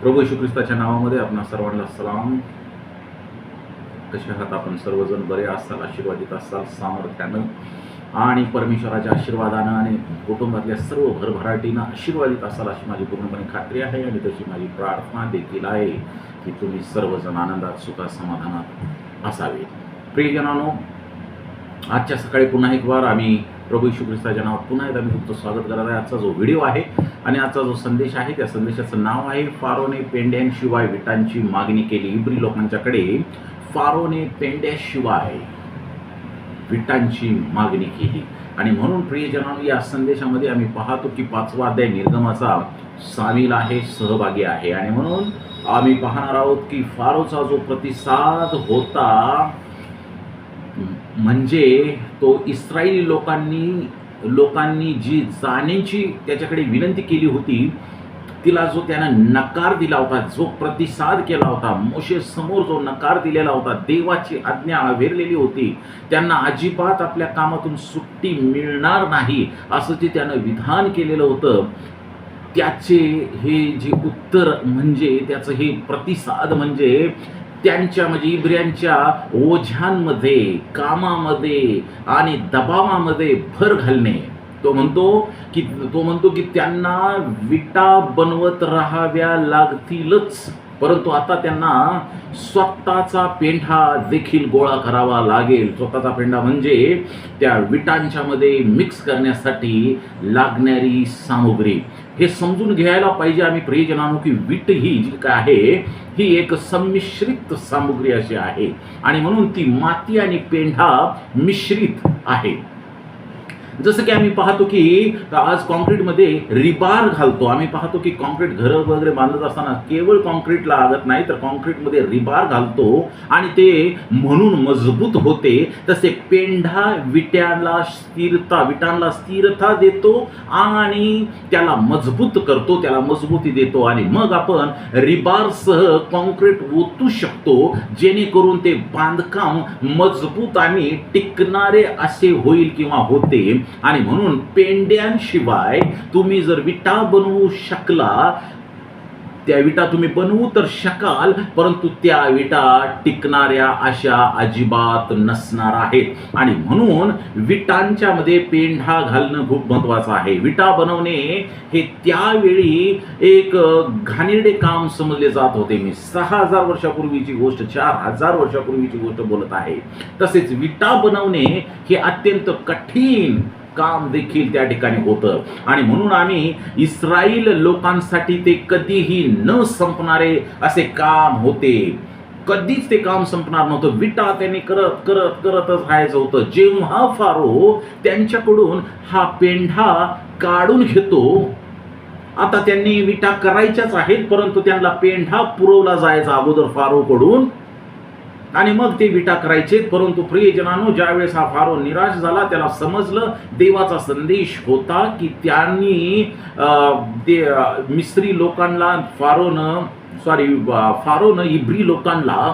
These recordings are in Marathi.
प्रभू येशू ख्रिस्ताच्या नावामध्ये आपणा सर्वांना सलाम. कसे आहात आपण सर्वजण? बरे असाल आशीर्वादित असाल सामर्थ्यानं. आणि परमेश्वराच्या आशीर्वादानं आणि कुटुंबातल्या सर्व भरभराटीनं आशीर्वादित असाल अशी माझी पूर्णपणे खात्री आहे आणि तशी माझी प्रार्थना देखील आहे की तुम्ही सर्वजण आनंदात सुखात समाधानात असावे प्रियजनानो आजच्या सकाळी पुन्हा एक वार आम्ही प्रभू यशू ख्रिस्ताच्या नावात पुन्हा एकदा मी तुमचं स्वागत करत आहे. आजचा जो व्हिडिओ आहे आणि आजचा जो संदेश आहे त्या संदेशाचं नाव आहे फारोने पेंड्यांशिवाय विटांची मागणी केली. इब्री लोकांच्याकडे फारोने पेंड्याशिवाय विटांची मागणी केली. आणि म्हणून प्रियजनांनो या संदेशामध्ये आम्ही पाहतो की पाचवा अध्याय निर्गमाचा सामील आहे सहभागी आहे. आणि म्हणून आम्ही पाहणार आहोत की फारोचा जो प्रतिसाद होता म्हणजे तो इस्रायली लोकांनी लोकांनी जी जाण्याची त्याच्याकडे विनंती केली होती तिला जो त्यानं नकार दिला होता जो प्रतिसाद केला होता मोशे समोर जो नकार दिलेला होता देवाची आज्ञा अवेरलेली होती त्यांना अजिबात आपल्या कामातून सुट्टी मिळणार नाही असं जे त्यानं विधान केलेलं होतं त्याचे हे जे उत्तर म्हणजे त्याचं हे प्रतिसाद म्हणजे त्यांच्या म्हणजे इब्रियांच्या ओझ्यांमध्ये कामामध्ये आणि दबावामध्ये भर घालणे. तो म्हणतो की तो म्हणतो की त्यांना विटा बनवत राहाव्या लागतीलच. परंतु आता त्यांना स्वतःचा पेंढा देखील गोळा करावा लागेल. स्वतःचा पेंढा म्हणजे त्या विटांच्या मध्ये मिक्स करण्यासाठी लागणारी सामुग्री. हे समजून घ्यायला पाहिजे आम्ही प्रियजनानो की वीट ही जी काय आहे ही एक संमिश्रित सामुग्री अशी आहे. आणि म्हणून ती माती आणि पेंढा मिश्रित आहे. जसं की आम्ही पाहतो की आज कॉन्क्रीटमध्ये रिबार घालतो. आम्ही पाहतो की कॉन्क्रीट घरं वगैरे बांधत असताना केवळ कॉन्क्रीट लागत नाही तर कॉन्क्रीटमध्ये रिबार घालतो. आणि ते म्हणून मजबूत होते. तसे पेंढा विट्याला स्थिरता विटांना स्थिरता देतो आणि त्याला मजबूत करतो त्याला मजबूती देतो. आणि मग आपण रिबारसह कॉन्क्रीट ओतू शकतो जेणेकरून ते बांधकाम मजबूत आणि टिकणारे असे होईल किंवा होते. आणि म्हणून पेंड्यांशिवाय तुम्ही जर विटा बनवू शकला त्या विटा तुम्ही बनवू तर शकाल परंतु त्या विटा टिकणाऱ्या अशा अजिबात नसणार आहेत. आणि म्हणून विटांच्या मध्ये पेंढा घालणं खूप महत्वाचं आहे. विटा बनवणे हे त्यावेळी एक घाणेरडे काम समजले जात होते. मी सहा हजार वर्षापूर्वीची गोष्ट चार हजार वर्षापूर्वीची गोष्ट बोलत आहे. तसेच विटा बनवणे हे अत्यंत कठीण काम देखील त्या ठिकाणी होतं. आणि म्हणून आम्ही इस्राईल लोकांसाठी ते कधीही न संपणारे असे काम होते. कधीच ते काम संपणार नव्हतं. विटा त्यांनी करत करत करतच राहायचं होतं. जेव्हा फारो त्यांच्याकडून हा पेंढा काढून घेतो आता त्यांनी विटा करायच्याच आहेत परंतु त्यांना पेंढा पुरवला जायचा अगोदर फारोकडून. आणि मग ते विटा करायचे परंतु प्रियजनानो ज्यावेळेस हा फारो निराश झाला त्याला समजलं देवाचा संदेश होता की त्यांनी ते लोकांना फारोनं सॉरी फारोनं इब्री लोकांना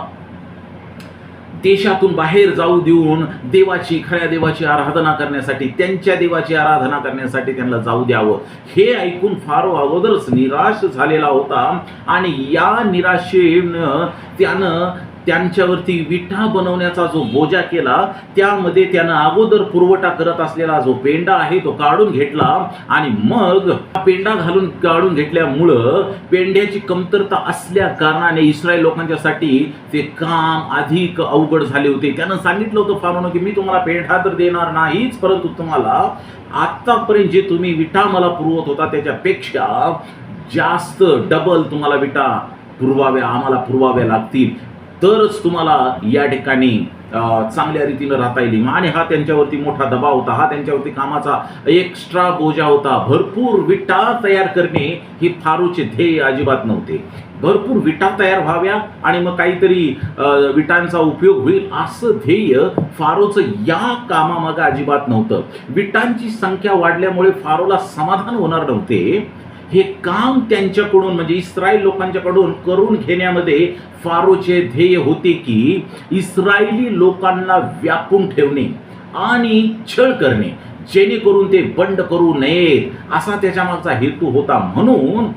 देशातून बाहेर जाऊ देऊन देवाची खऱ्या देवाची आराधना करण्यासाठी त्यांच्या देवाची आराधना करण्यासाठी त्यांना जाऊ द्यावं. हे ऐकून फारो अगोदरच निराश झालेला होता आणि या निराशेनं त्यानं त्यांच्यावरती विठा बनवण्याचा जो बोजा केला त्यामध्ये त्यानं अगोदर पुरवठा करत असलेला जो पेंडा आहे तो काढून घेतला आणि मग हा पेंडा घालून काढून घेतल्यामुळं पेंड्याची कमतरता असल्या कारणाने इस्रायल लोकांच्यासाठी ते काम अधिक अवघड झाले होते. त्यानं सांगितलं होतं फारोनं की मी तुम्हाला पेंढा तर देणार नाहीच परंतु तुम्हाला आतापर्यंत जे तुम्ही विटा मला पुरवत होता त्याच्यापेक्षा जास्त डबल तुम्हाला विटा पुरवाव्या आम्हाला पुरवाव्या लागतील. तरच तुम्हाला या ठिकाणी चांगल्या रीतीनं राहता येईल. आणि हा त्यांच्यावरती मोठा दबाव होता. हा त्यांच्यावरती कामाचा एक्स्ट्रा बोजा होता. भरपूर विटा तयार करणे हे फारूचे ध्येय अजिबात नव्हते. भरपूर विटा तयार व्हाव्या आणि मग काहीतरी अं, विटांचा उपयोग होईल असं ध्येय फारोचं या कामामागं अजिबात नव्हतं. विटांची संख्या वाढल्यामुळे फारोला समाधान होणार नव्हते. हे काम त्यांच्याकडून म्हणजे इस्रायल लोकांच्याकडून करून घेण्यामध्ये फारोचे ध्येय होते की इस्रायली लोकांना व्यापून ठेवणे आणि छळ करणे जेणेकरून ते बंड करू नयेत असा त्याच्यामागचा हेतू होता. म्हणून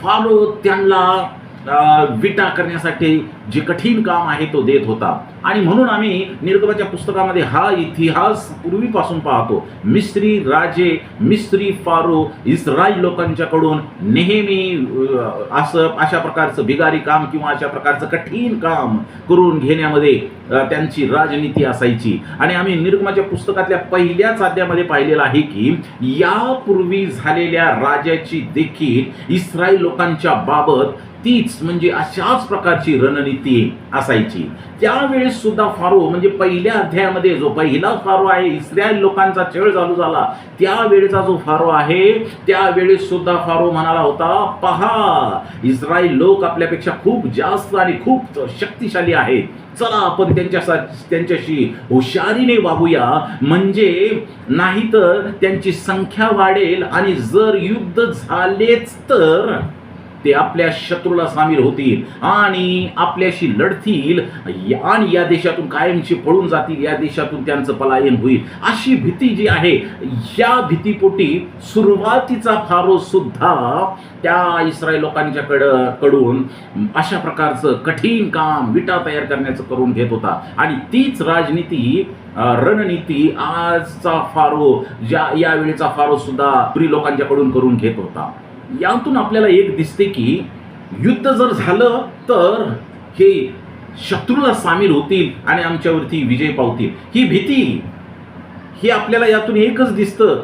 फारो त्यांना विटा करण्यासाठी जे कठीण काम आहे तो देत होता. आणि म्हणून आम्ही निर्गमाच्या पुस्तकामध्ये हा इतिहास पूर्वीपासून पाहतो. मिस्त्री राजे मिस्त्री फारो इस्रायल लोकांच्याकडून नेहमी असं अशा प्रकारचं बिगारी काम किंवा अशा प्रकारचं कठीण काम करून घेण्यामध्ये त्यांची राजनीती असायची. आणि आम्ही निर्गमाच्या पुस्तकातल्या पहिल्याच अध्यामध्ये पाहिलेलं आहे की यापूर्वी झालेल्या राजाची देखील इस्रायल लोकांच्या बाबत तीच म्हणजे अशाच प्रकारची रणनीती असायची. त्यावेळेस सुद्धा फारो म्हणजे पहिल्या अध्यायामध्ये जो पहिला फारो आहे इस्रायल लोकांचा छळ चालू झाला. त्यावेळेचा जो फारो आहे त्यावेळेस सुद्धा फारो म्हणाला होता पहा इस्रायल लोक आपल्यापेक्षा खूप जास्त आणि खूप शक्तिशाली आहेत. चला आपण त्यांच्या त्यांच्याशी हुशारीने वागूया. म्हणजे नाही तर त्यांची संख्या वाढेल आणि जर युद्ध झालेच तर ते आपल्या शत्रूला सामील होतील आणि आपल्याशी लढतील. आणि या देशातून कायमची पळून जातील या देशातून त्यांचं पलायन होईल. अशी भीती जी आहे या भीतीपोटी सुरुवातीचा फारो सुद्धा त्या इस्रायल लोकांच्याकडं कडून अशा प्रकारचं कठीण काम विटा तयार करण्याचं करून घेत होता. आणि तीच राजनीती रणनीती आजचा फारो ज्या यावेळीचा फारो सुद्धा प्री लोकांच्याकडून करून घेत होता. यातून आपल्याला एक दिसते की युद्ध जर झालं तर हे शत्रूला सामील होतील आणि आमच्यावरती विजय पावतील. ही भीती ही आपल्याला यातून एकच दिसतं.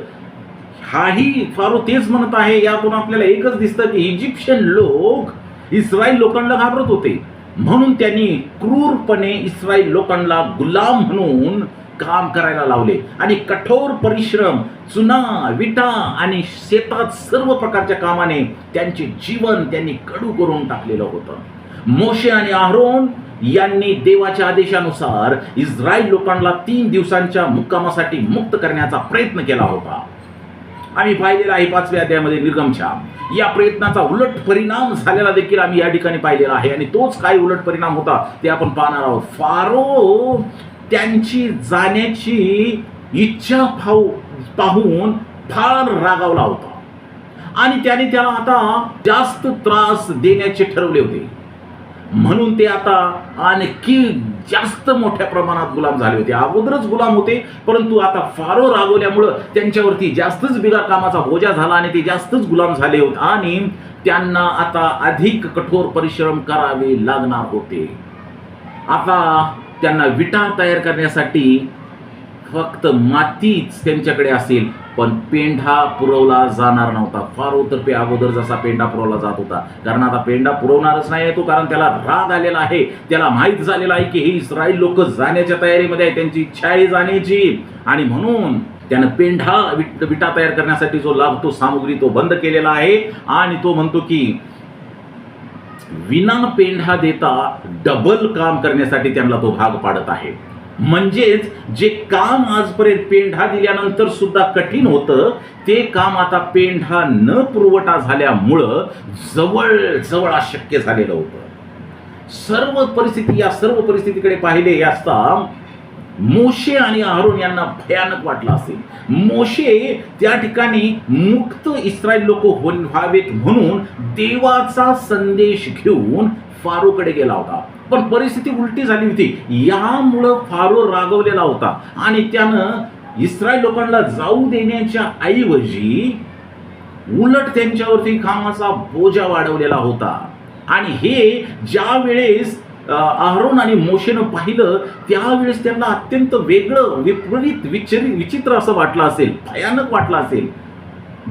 हाही फारो तेच म्हणत आहे यातून आपल्याला एकच दिसतं की इजिप्शियन लोक इस्रायल लोकांना घाबरत होते. म्हणून त्यांनी क्रूरपणे इस्रायल लोकांना गुलाम म्हणून काम करायला लावले. आणि कठोर परिश्रम चुना विटा आणि शेतात सर्व प्रकारच्या कामाने त्यांचे जीवन त्यांनी कडू करून टाकलेलं होतं. मोशे आणि आरोन यांनी देवाच्या आदेशानुसार इस्रायल लोकांना तीन दिवसांच्या मुक्कामासाठी मुक्त करण्याचा प्रयत्न केला होता. आम्ही पाहिलेला आहे पाचव्या अध्यायामध्ये निर्गमच्या या प्रयत्नाचा उलट परिणाम झालेला देखील आम्ही या ठिकाणी पाहिलेला आहे. आणि तोच काय उलट परिणाम होता ते आपण पाहणार आहोत. फारो त्यांची जाण्याची इच्छा पाहू पाहून फार रागावला होता. आणि त्याने त्याला आता जास्त त्रास देण्याचे ठरवले होते. म्हणून ते आता आणखी जास्त मोठ्या प्रमाणात गुलाम झाले होते. अगोदरच गुलाम होते परंतु आता फारो रागवल्यामुळं त्यांच्यावरती जास्तच बिगा कामाचा बोजा झाला आणि ते जास्तच गुलाम झाले होते. आणि त्यांना आता अधिक कठोर परिश्रम करावे लागणार होते. आता त्यांना विटा तयार करण्यासाठी फक्त मातीच त्यांच्याकडे असेल पण पेंढा पुरवला जाणार नव्हता. फार उतरपे अगोदर जसा पेंढा पुरवला जात होता. कारण आता पेंढा पुरवणारच नाही तो कारण त्याला राग आलेला आहे. त्याला माहीत झालेला आहे की हे इस्रायल लोक जाण्याच्या तयारीमध्ये आहे त्यांची इच्छा आहे जाण्याची. आणि म्हणून त्यानं पेंढा विट विटा तयार करण्यासाठी जो लाभतो सामुग्री तो बंद केलेला आहे. आणि तो म्हणतो की विना पेंढा देता डबल काम करण्यासाठी त्यांना तो भाग पाडत आहे. म्हणजेच जे काम आजपर्यंत पेंढा दिल्यानंतर सुद्धा कठीण होतं ते काम आता पेंढा न पुरवठा झाल्यामुळं जवळ जवळ अशक्य झालेलं होतं. सर्व परिस्थिती या सर्व परिस्थितीकडे पाहिले असता मोशे आणि आरोन यांना भयानक वाटलं असेल. मोशे त्या ठिकाणी मुक्त इस्रायल लोक व्हावेत म्हणून देवाचा संदेश घेऊन फारोकडे गेला होता. पण परिस्थिती उलटी झाली होती. यामुळं फारो रागवलेला होता. आणि त्यानं इस्रायल लोकांना जाऊ देण्याच्या ऐवजी उलट त्यांच्यावरती कामाचा बोजा वाढवलेला होता. आणि हे ज्या वेळेस आहरोन आणि मोशेनं पाहिलं त्यावेळेस त्यांना अत्यंत वेगळं विपरीत विचरी विचित्र असं वाटलं असेल भयानक वाटलं असेल.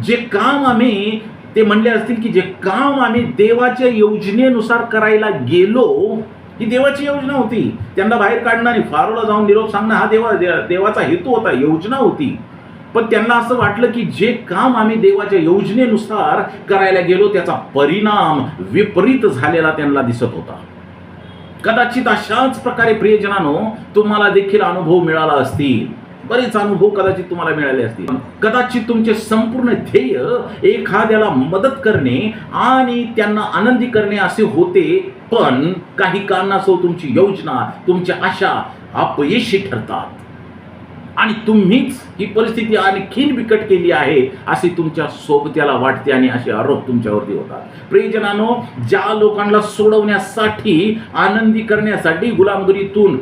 जे काम आम्ही ते म्हणले असतील की जे काम आम्ही देवाच्या योजनेनुसार करायला गेलो ही देवाची योजना होती. त्यांना बाहेर काढणं आणि फारोला जाऊन निरोप सांगणं हा देवा दे- देवाचा हेतू होता योजना होती. पण त्यांना असं वाटलं की जे काम आम्ही देवाच्या योजनेनुसार करायला गेलो त्याचा परिणाम विपरीत झालेला त्यांना दिसत होता. कदाचित अशाच प्रकारे प्रियजनानो तुम्हाला देखील अनुभव मिळाला असतील. बरेच अनुभव कदाचित तुम्हाला मिळाले असतील. कदाचित तुमचे संपूर्ण ध्येय एखाद्याला मदत करणे आणि त्यांना आनंदी करणे असे होते पण काही कारणास्तव तुमची योजना तुमच्या आशा अपयशी ठरतात. आणि तुम्हीच ही परिस्थिती आणखीन बिकट केली आहे असे तुमच्या सोबत्याला वाटते आणि असे आरोप तुमच्यावरती होतात. प्रियजनानो ज्या लोकांना सोडवण्यासाठी आनंदी करण्यासाठी गुलामगिरीतून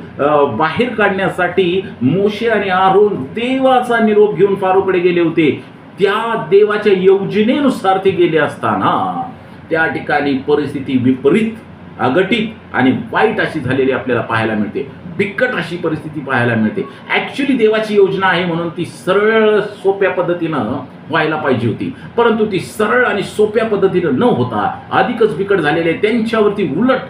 बाहेर काढण्यासाठी मोशे आणि आरोन देवाचा निरोप घेऊन फारोकडे गेले होते त्या देवाच्या योजनेनुसार ते गेले असताना त्या ठिकाणी परिस्थिती विपरीत अगटित आणि वाईट अशी झालेली आपल्याला पाहायला मिळते. बिकट अशी परिस्थिती पाहायला मिळते. ॲक्च्युली देवाची योजना आहे म्हणून ती सरळ सोप्या पद्धतीनं व्हायला पाहिजे होती. परंतु ती सरळ आणि सोप्या पद्धतीनं न होता अधिकच बिकट झालेले त्यांच्यावरती उलट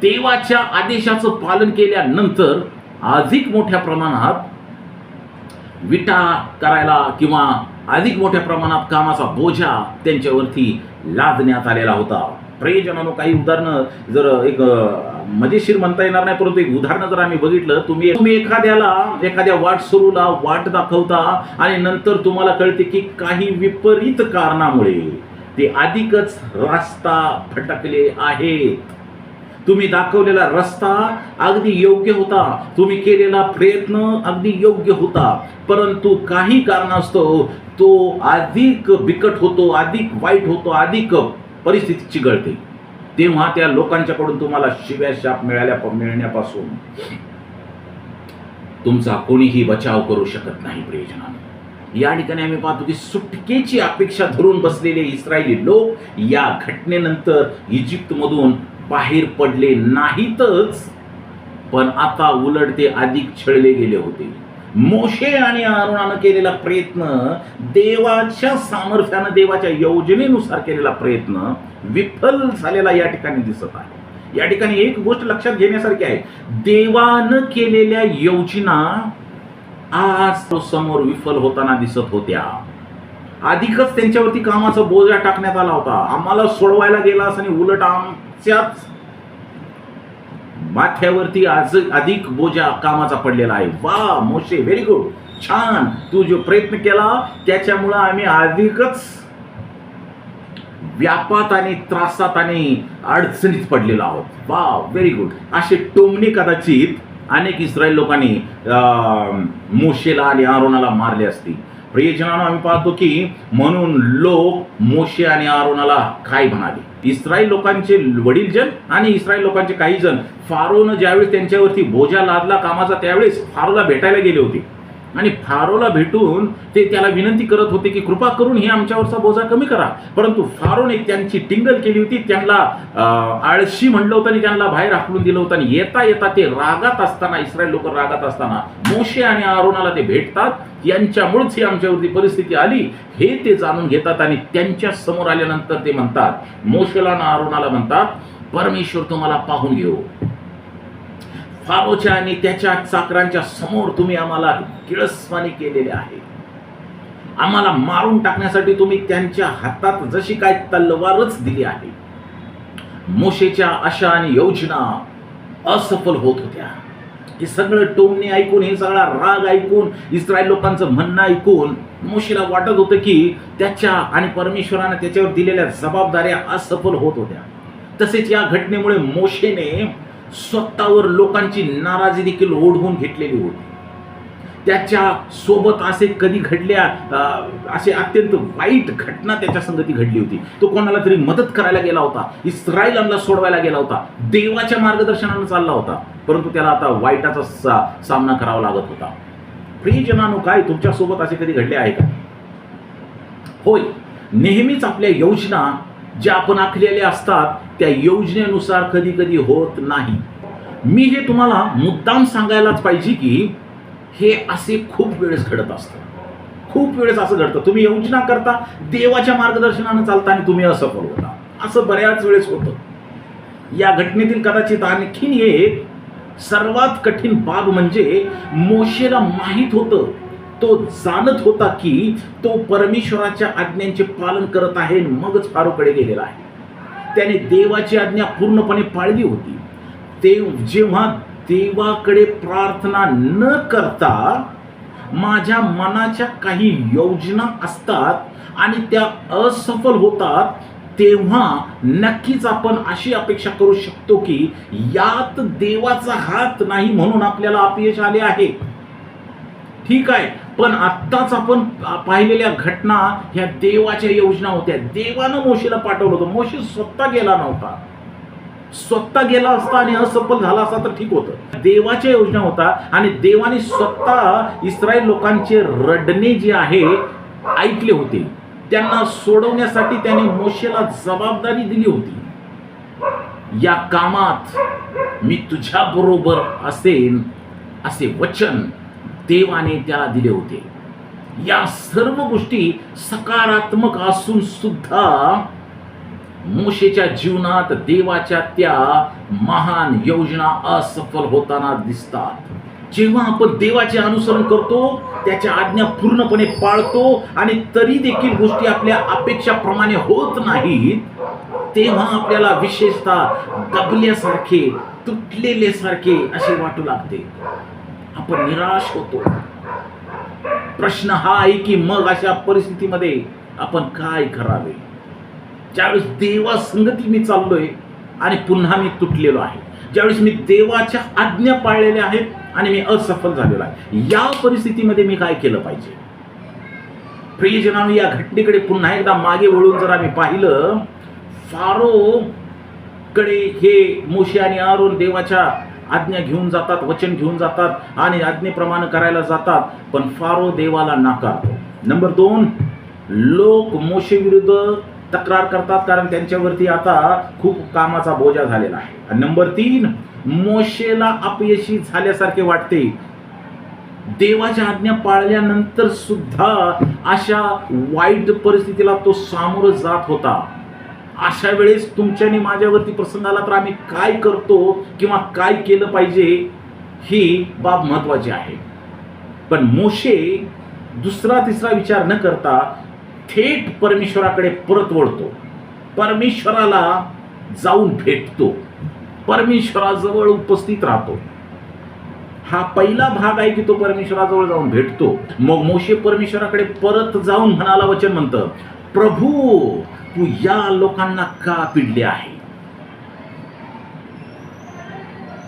देवाच्या आदेशाचं पालन केल्यानंतर अधिक मोठ्या प्रमाणात विटा करायला किंवा अधिक मोठ्या प्रमाणात कामाचा बोजा त्यांच्यावरती लादण्यात आलेला होता. प्रियजनानो काही उदाहरणं जर एक मजेशीर म्हणता येणार नाही परंतु एक उदाहरण जर आम्ही बघितलं तुम्ही तुम्ही एखाद्याला एखाद्या वाट सुरूला वाट दाखवता आणि नंतर तुम्हाला कळते की काही विपरीत कारणामुळे ते अधिकच रस्ता भटकले आहेत. तुम्ही दाखवलेला रस्ता अगदी योग्य होता तुम्ही केलेला प्रयत्न अगदी योग्य होता परंतु काही कारणास्तव तो अधिक बिकट होतो अधिक वाईट होतो अधिक परिस्थिती चिघळते तेव्हा त्या लोकांच्याकडून तुम्हाला शिव्या शाप मिळाल्या मिळण्यापासून. तुमचा कोणीही बचाव करू शकत नाही प्रयोजनाने. या ठिकाणी आम्ही पाहतो की सुटकेची अपेक्षा धरून बसलेले इस्रायली लोक या घटनेनंतर इजिप्तमधून बाहेर पडले नाहीतच पण आता उलट ते अधिक छळले गेले होते. मोशे आणि अरुणानं केलेला प्रयत्न देवाच्या सामर्थ्यानं देवाच्या योजनेनुसार केलेला प्रयत्न विफल झालेला या ठिकाणी दिसत आहे. या ठिकाणी एक गोष्ट लक्षात घेण्यासारखी आहे. देवानं केलेल्या योजना आज समोर विफल होताना दिसत होत्या. अधिकच त्यांच्यावरती कामाचा बोजा टाकण्यात आला होता. आम्हाला सोडवायला गेला आणि उलट आमच्याच माथ्यावरती आज अधिक बोजा कामाचा पडलेला आहे. वा मोशे व्हेरी गुड छान. तू जो प्रयत्न केला त्याच्यामुळं आम्ही अधिकच व्यापात आणि त्रासात आणि अडचणीत पडलेलो आहोत. वा व्हेरी गुड असे टोमणे कदाचित अनेक इस्रायल लोकांनी अं, मोशेला आणि आरोनाला मारले असतील प्रियजनानं आम्ही पाहतो की म्हणून लोक मोशे आणि आरोनाला काय म्हणाले? इस्रायल लोकांचे वडील जन आणि इस्रायल लोकांचे काही जण. फारोनं ज्यावेळेस त्यांच्यावरती बोजा लादला कामाचा त्यावेळेस फारोला भेटायला गेले होते. आणि फारोला भेटून ते त्याला विनंती करत होते की कृपा करून हे आमच्यावरचा बोजा कमी करा. परंतु फारोने त्यांची टिंगल केली होती त्यांना आळशी म्हणलं होतं आणि त्यांना बाहेर हाकलून दिलं होतं. आणि येता येता ते रागात असताना इस्रायल लोक रागात असताना मोशे आणि आरोनाला ते भेटतात. यांच्यामुळेच ही आमच्यावरती परिस्थिती आली. हे ते जाणून घेतात आणि त्यांच्यासमोर आल्यानंतर ते म्हणतात मोशेला आणि आरोनाला म्हणतात परमेश्वर तुम्हाला पाहून घेऊ. फारोच्या आणि त्याच्या चाकरांच्या समोर तुम्ही आम्हाला किळसवाणी केलेले आहे. आम्हाला मारून टाकण्यासाठी तुम्ही त्यांच्या हातात जशी काय तलवारच दिली आहे. मोशेच्या आशा आणि योजना असफल होत होत्या. हे सगळं टोमणे ऐकून हे सगळा राग ऐकून इस्रायल लोकांचं म्हणणं ऐकून मोशेला वाटत होतं की त्याच्या आणि परमेश्वरानं त्याच्यावर दिलेल्या जबाबदाऱ्या असफल होत होत्या. तसेच या घटनेमुळे मोशेने स्वतःवर लोकांची नाराजी देखील ओढवून घेतलेली होती. त्याच्या सोबत असे कधी घडल्या असे अत्यंत वाईट घटना त्याच्या संगती घडली होती. तो कोणाला तरी मदत करायला गेला होता इस्रायलांना सोडवायला गेला होता देवाच्या मार्गदर्शनानं चालला होता परंतु त्याला आता वाईटाचा सा, सामना करावा लागत होता. प्रियजनानो काय तुमच्यासोबत असे कधी घडले आहे का? होय नेहमीच आपल्या योजना जे आपण आखलेले असतात त्या योजनेनुसार कधी कधी होत नाही. मी हे तुम्हाला मुद्दाम सांगायलाच पाहिजे की हे असे खूप वेळेस घडत असतं. खूप वेळेस असं घडतं. तुम्ही योजना करता देवाच्या मार्गदर्शनानं चालता आणि तुम्ही असफल होता असं बऱ्याच वेळेस होतं. या घटनेतील कदाचित आणखीन एक सर्वात कठीण बाब म्हणजे मोशेला माहीत होतं तो जाणत होता की तो परमेश्वराच्या आज्ञांचे पालन करत आहे मगच फारोकडे गेलेला आहे. त्याने देवाची आज्ञा पूर्णपणे पाळली होती. ते जेव्हा देवाकडे प्रार्थना न करता माझ्या मनाच्या काही योजना असतात आणि त्या असफल होतात तेव्हा नक्कीच आपण अशी अपेक्षा करू शकतो की यात देवाचा हात नाही म्हणून आपल्याला अपयश आले आहे. ठीक आहे पण आत्ताच आपण पाहिलेल्या घटना ह्या देवाच्या योजना होत्या. देवानं मोशीला पाठवलं होतं. मोशी स्वतः गेला नव्हता. स्वतः गेला असता आणि असफल झाला असता तर ठीक होतं. देवाच्या योजना होता आणि देवाने स्वतः इस्रायल लोकांचे रडणे जे आहे ऐकले होते. त्यांना सोडवण्यासाठी त्याने मोशेला जबाबदारी दिली होती. या कामात मी तुझ्या बरोबर असेन असे वचन देवाने त्याला दिले होते. या सर्व गोष्टी सकारात्मक असून सुद्धा मोशेच्या जीवनात देवाच्या त्या महान योजना असफल होताना दिसतात. जेव्हा आपण देवाचे अनुसरण करतो त्याच्या आज्ञा पूर्णपणे पाळतो आणि तरी देखील गोष्टी आपल्या अपेक्षाप्रमाणे होत नाहीत तेव्हा आपल्याला विशेषतः दबल्यासारखे तुटलेले सारखे असे वाटू लागते. आपण निराश होतो. प्रश्न हा आहे की मग अशा परिस्थितीमध्ये आपण काय करावे? ज्यावेळेस देवा संगती मी चाललोय आणि पुन्हा मी तुटलेलो आहे. ज्यावेळेस मी देवाच्या आज्ञा पाळलेल्या आहेत आणि मी असफल झालेलो आहे. या परिस्थितीमध्ये मी काय केलं पाहिजे? प्रियजनानं या घटनेकडे पुन्हा एकदा मागे वळून जर आम्ही पाहिलं फारो कडे हे मोशी आणि आरोन देवाच्या आज्ञा घेऊन जातात वचन घेऊन जातात आणि आज्ञेप्रमाणे करायला जातात पण फारो देवाला नाकारतो. नंबर दोन लोक मोशे विरुद्ध तक्रार करतात कारण त्यांच्यावरती आता खूप कामाचा बोजा झालेला आहे. नंबर तीन मोशेला अपयशी झाल्यासारखे वाटते. देवाच्या आज्ञा पाळल्यानंतर सुद्धा अशा वाईट परिस्थितीला तो सामोरं जात होता. अशा वेळेस तुमच्याने माझ्यावरती प्रसंग आला तर आम्ही काय करतो किंवा काय केलं पाहिजे ही बाब महत्वाची आहे. पण मोशे दुसरा तिसरा विचार न करता थेट परमेश्वराकडे परत वळतो. परमेश्वराला जाऊन भेटतो. परमेश्वराजवळ उपस्थित राहतो. हा पहिला भाग आहे की तो परमेश्वराजवळ जाऊन भेटतो. मग मोशे परमेश्वराकडे परत जाऊन म्हणाला वचन म्हणतं प्रभू तू या लोकांना का पिडले आहे?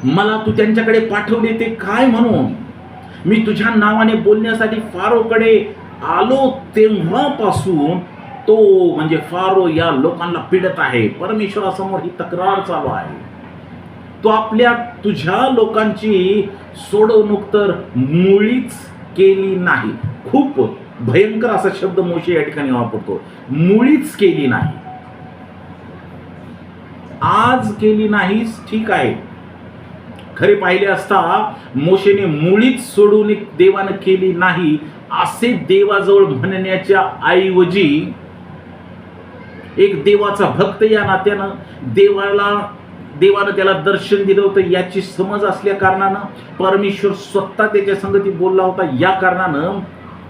मला तू त्यांच्याकडे पाठवले ते काय म्हणून? मी तुझ्या नावाने बोलण्यासाठी फारोकडे आलो तेव्हापासून तो म्हणजे फारो या लोकांना पिडत आहे. परमेश्वरासमोर ही तक्रार चालू आहे. तो आपल्या तुझ्या लोकांची सोडवणूक तर मुळीच केली नाही. खूप भयंकर असा शब्द मोशे या ठिकाणी वापरतो. मुळीच केली नाही. आज केली नाहीस ठीक आहे. खरे पाहिले असता मोशेने मुळीच सोडून देवानं केली नाही असे देवाजवळ म्हणण्याच्या ऐवजी एक देवाचा भक्त या नात्यानं देवाला देवानं त्याला दर्शन दिलं होतं याची समज असल्या कारणानं परमेश्वर स्वतः त्याच्या संगती बोलला होता. या कारणानं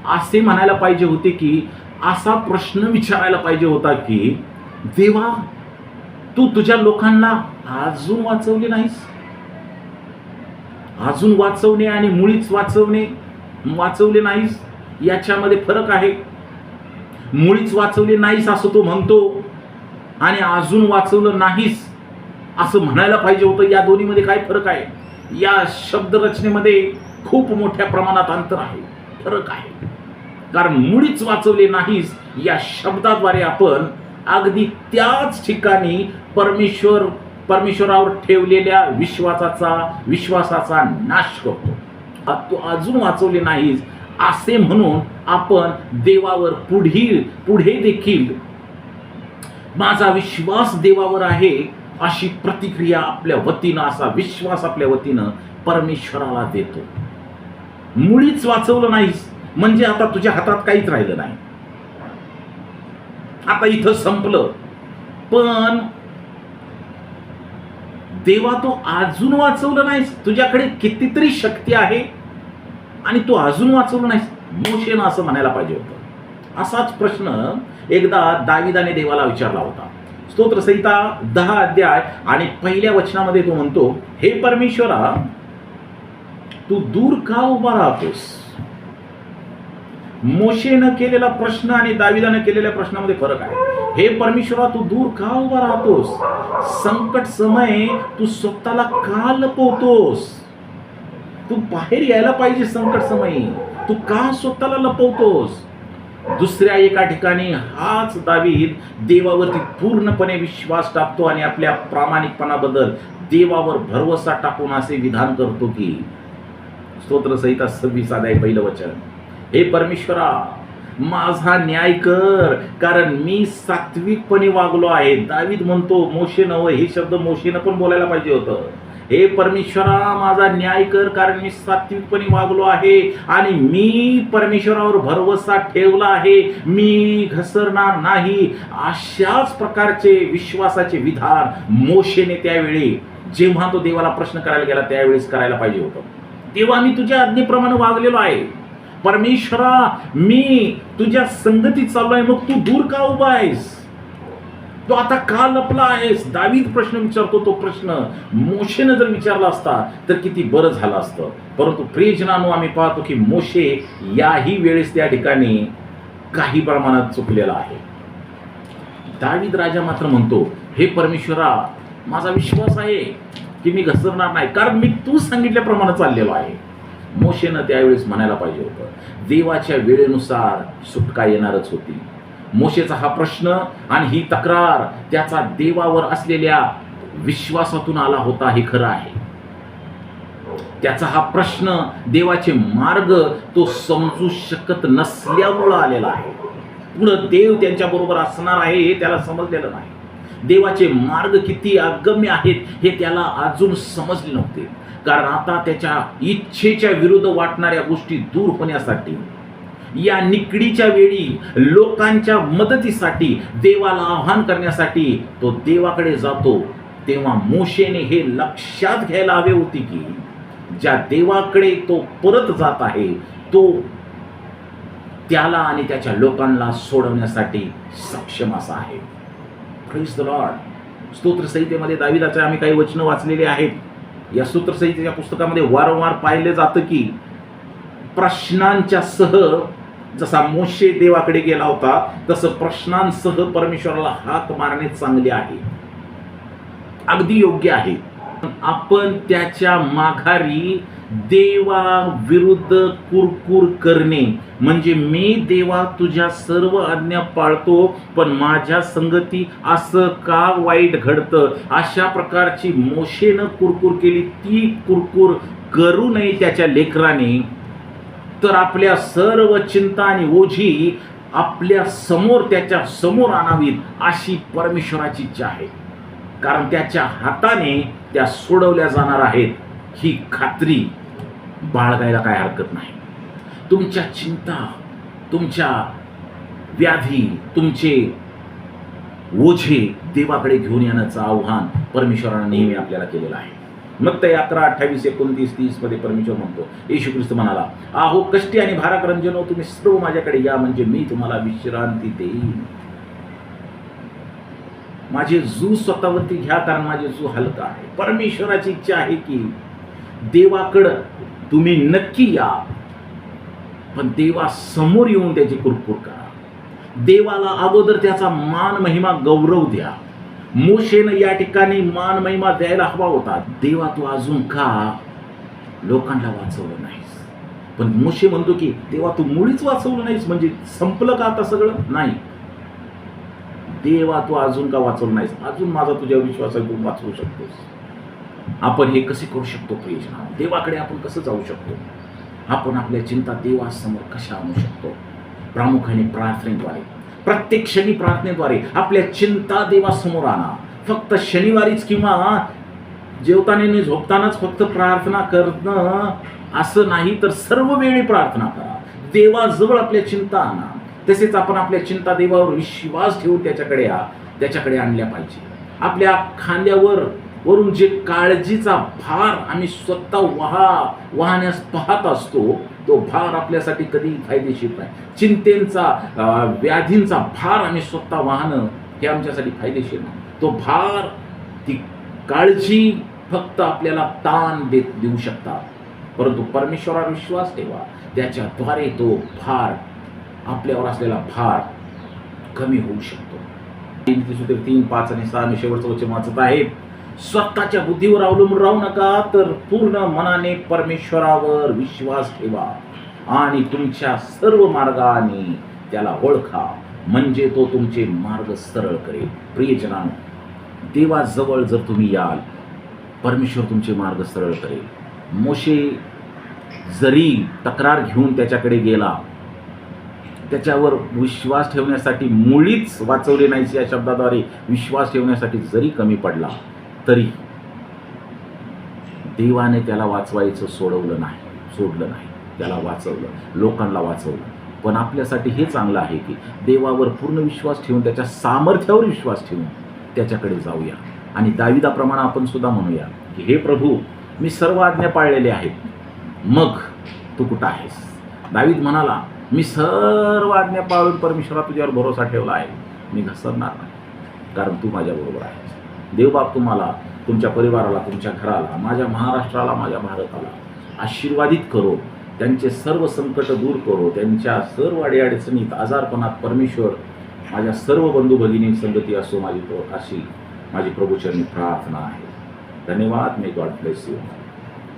असे म्हणायला पाहिजे होते की असा प्रश्न विचारायला पाहिजे होता की देवा तू तुझ्या लोकांना अजून वाचवले नाहीस? अजून वाचवणे आणि मुळीच वाचवणे वाचवले नाहीस? याच्यामध्ये फरक आहे. मुळीच वाचवले नाहीस असं तो म्हणतो आणि अजून वाचवलं नाहीस असं म्हणायला पाहिजे होतं. या दोन्हीमध्ये काय फरक आहे? या शब्दरचनेमध्ये खूप मोठ्या प्रमाणात अंतर आहे. फरक आहे. कारण मुळीच वाचवले नाहीस या शब्दाद्वारे आपण अगदी त्याच ठिकाणी परमेश्वर परमेश्वरावर ठेवलेल्या विश्वासाचा विश्वासाचा नाश करतो. तू अजून वाचवले नाहीस असे म्हणून आपण देवावर पुढील पुढे देखील माझा विश्वास देवावर आहे अशी प्रतिक्रिया आपल्या वतीनं असा विश्वास आपल्या वतीनं परमेश्वराला देतो. मुळीच वाचवलं नाहीस म्हणजे आता तुझ्या हातात काहीच राहिलं नाही. आता इथं संपलं. पण देवा तो अजून वाचवलं नाहीस तुझ्याकडे कितीतरी शक्ती आहे आणि तू अजून वाचवलं नाहीस. मोशेनं असं म्हणायला पाहिजे होतं. असाच प्रश्न एकदा दाविदाने देवाला विचारला होता. स्तोत्रसहिता दहा अध्याय आणि पहिल्या वचनामध्ये तो म्हणतो हे परमेश्वरा तू दूर का उभा राहतोस? मोशेनं केलेला प्रश्न आणि दाविदानं केलेल्या प्रश्नामध्ये फरक आहे. हे परमेश्वरा तू दूर का उभा राहतोस? संकट समय तू स्वतःला का लपवतोस? तू बाहेर यायला पाहिजे संकट समयी. तू का स्वतःला लपवतोस? दुसऱ्या एका ठिकाणी हाच दावीद देवावरती पूर्णपणे विश्वास टाकतो आणि आपल्या प्रामाणिकपणाबद्दल देवावर भरवसा टाकून असे विधान करतो की स्तोत्र संहिता सव्वीस अध्याय पहिलं वचन. हे परमेश्वरा माझा न्याय कर कारण मी सात्विकपणे वागलो आहे. दावीद म्हणतो मोशे नव हे शब्द मोशेनं पण बोलायला पाहिजे होतं. हे परमेश्वरा माझा न्याय कर कारण मी सात्विकपणे वागलो आहे आणि मी परमेश्वरावर भरवसा ठेवला आहे. मी घसरणार नाही. अशाच प्रकारचे विश्वासाचे विधान मोशेने त्यावेळी जेव्हा तो देवाला प्रश्न करायला गेला त्यावेळेस करायला पाहिजे होतं. तेव्हा मी तुझ्या आज्ञेप्रमाणे वागलेलो आहे. परमेश्वरा मी तुझ्या संगतीत आहे मग तू दूर का उभा आहेस? तो आता का लपला आहेस? दावीद प्रश्न विचारतो तो प्रश्न मोशेनं जर विचारला असता तर किती बरं झालं असतं. परंतु प्रियजनानो आम्ही पाहतो की मोशे याही वेळेस त्या ठिकाणी काही प्रमाणात चुकलेला आहे. दावीद राजा मात्र म्हणतो हे परमेश्वरा माझा विश्वास आहे. की मी घसरणार नाही. कारण मी तू सांगितल्याप्रमाणे चाललेलो आहे. मोशेनं त्यावेळेस म्हणायला पाहिजे होतं देवाच्या वेळेनुसार सुटका येणारच होती. मोशेचा हा प्रश्न आणि ही तक्रार त्याचा देवावर असलेल्या विश्वासातून आला होता हे खरं आहे. त्याचा हा प्रश्न देवाचे मार्ग तो समजू शकत नसल्यामुळं आलेला आहे. पुढं देव त्यांच्या बरोबर असणार आहे हे त्याला समजलेलं नाही. देवाचे मार्ग किती अगम्य आहेत हे त्याला अजून समजले नव्हते. कारण आता त्याच्या इच्छेच्या विरुद्ध वाटणाऱ्या गोष्टी दूर होण्यासाठी या निकडीच्या वेळी लोकांच्या मदतीसाठी देवाला आव्हान करण्यासाठी तो देवाकडे जातो. तेव्हा मोशेने हे लक्षात घ्यायला हवे होते की ज्या देवाकडे तो परत जात आहे तो त्याला आणि त्याच्या लोकांना सोडवण्यासाठी सक्षम असा आहे. प्रेस द लॉर्ड स्तोत्रसंहितेमध्ये दाविदाचे आम्ही काही वचनं वाचलेले आहेत. या स्तोत्रसंहितेच्या पुस्तकामध्ये वारंवार पाहिलं जातं की प्रश्नांच्या सह जसा मोशे देवाकडे गेला होता तसं प्रश्नांसह परमेश्वराला हाक मारणे चांगले आहे. अगदी योग्य आहे. आपण त्याच्या माघारी देवा विरुद्ध कुरकुर करणे. म्हणजे मी देवा तुझ्या सर्व आज्ञा पाळतो पण माझ्या संगती असं का वाईट घडतं? अशा प्रकारची मोशेनं कुरकुर केली ती कुरकुर करू नये त्याच्या लेकराने. तर आपल्या सर्व चिंता आणि ओझी आपल्यासमोर त्याच्यासमोर आणावीत अशी परमेश्वराची इच्छा आहे. कारण त्याच्या हाताने त्या सोडवल्या जाणार आहेत. ही खात्री बाळगायला काय हरकत नाही. तुमच्या चिंता तुमच्या व्याधी तुमचे ओझे देवाकडे घेऊन येण्याचं आव्हान परमेश्वरानं नेहमी आपल्याला केलेलं आहे. मग ते अकरा अठ्ठावीस एकोणतीस तीसमध्ये परमेश्वर म्हणतो येशू ख्रिस्त म्हणाला आहो कष्टी आणि भाराकरंजनो तुम्ही सर्व माझ्याकडे या म्हणजे मी तुम्हाला विश्रांती देईन. माझे जू स्वतःवरती घ्या कारण माझे जू हलका आहे. परमेश्वराची इच्छा आहे की देवाकडं तुम्ही नक्की या. पण देवा समोर येऊन त्याची कुरकुर करा. देवाला अगोदर त्याचा मान महिमा गौरव द्या. मोशेनं या ठिकाणी मान महिमा द्यायला हवा होता. देवा तू अजून का लोकांना वाचवलं नाहीस? पण मोशे म्हणतो की देवा तू मुळीच वाचवलं नाहीस? म्हणजे संपलं का आता सगळं? नाही. देवा तू अजून का वाचवलं नाहीस? अजून माझा तुझ्या विश्वासात तू वाचवू शकतोस. आपण हे कसे करू शकतो प्रियजना देवाकडे आपण कसं जाऊ शकतो? आपण आपल्या चिंता देवासमोर कशा आणू शकतो? प्रामुख्याने प्रार्थनेद्वारे. प्रत्येक क्षणी प्रार्थनेद्वारे आपल्या चिंता देवासमोर आणा. फक्त शनिवारीच किंवा जेवताना झोपतानाच फक्त प्रार्थना करणं असं नाही तर सर्व वेळी प्रार्थना करा. देवाजवळ आपल्या चिंता आणा. तसेच आपण आपल्या चिंता देवावर विश्वास ठेवून त्याच्याकडे त्याच्याकडे आणल्या पाहिजे. आपल्या खांद्यावर वरून जे काळजीचा भार आम्ही स्वतः वाहा वाहण्यास पाहत असतो तो भार आपल्यासाठी कधी फायदेशीर नाही. चिंतेचा व्याधींचा भार आम्ही स्वतः वाहणं हे आमच्यासाठी फायदेशीर नाही. तो भार ती काळजी फक्त आपल्याला ताण देत देऊ शकतात. परंतु परमेश्वरावर विश्वास ठेवा. त्याच्याद्वारे तो भार आपल्यावर असलेला भार कमी होऊ शकतो. तीन सूत्र तीन पाच आणि सहा मी शेवटचं वचन वाचत आहे. स्वतःच्या बुद्धीवर अवलंबून राहू नका तर पूर्ण मनाने परमेश्वरावर विश्वास ठेवा आणि तुमच्या सर्व मार्गाने त्याला ओळखा. म्हणजे तो तुमचे मार्ग सरळ करेल. प्रियजनानो देवाजवळ जर तुम्ही याल परमेश्वर तुमचे मार्ग सरळ करेल. मोशे जरी तक्रार घेऊन त्याच्याकडे गेला त्याच्यावर विश्वास ठेवण्यासाठी मुळीच वाचवले नाहीस या शब्दाद्वारे विश्वास ठेवण्यासाठी जरी कमी पडला तरी देवाने त्याला वाचवायचं सोडवलं नाही सोडलं नाही. त्याला वाचवलं लोकांना वाचवलं. पण आपल्यासाठी हे चांगलं आहे की देवावर पूर्ण विश्वास ठेवून त्याच्या सामर्थ्यावर विश्वास ठेवून त्याच्याकडे जाऊया. आणि दाविदाप्रमाणे आपण सुद्धा म्हणूया की हे प्रभू मी सर्व आज्ञा पाळलेले आहेत. मग तू कुठं आहेस? दावीद म्हणाला मी सर्व आज्ञा पाळून परमेश्वरा तुझ्यावर भरोसा ठेवला आहे. मी घसरणार नाही. कारण तू माझ्याबरोबर आहेस. देवबाप तुम्हाला तुमच्या परिवाराला तुमच्या घराला माझ्या महाराष्ट्राला माझ्या भारताला आशीर्वादित करो. त्यांचे सर्व संकट दूर करो. त्यांच्या सर्व अडीअडचणीत आजारपणात परमेश्वर माझ्या सर्व बंधू भगिनी संगती असो माझी अशी. माझी प्रभूचरणी प्रार्थना आहे. धन्यवाद. May God bless you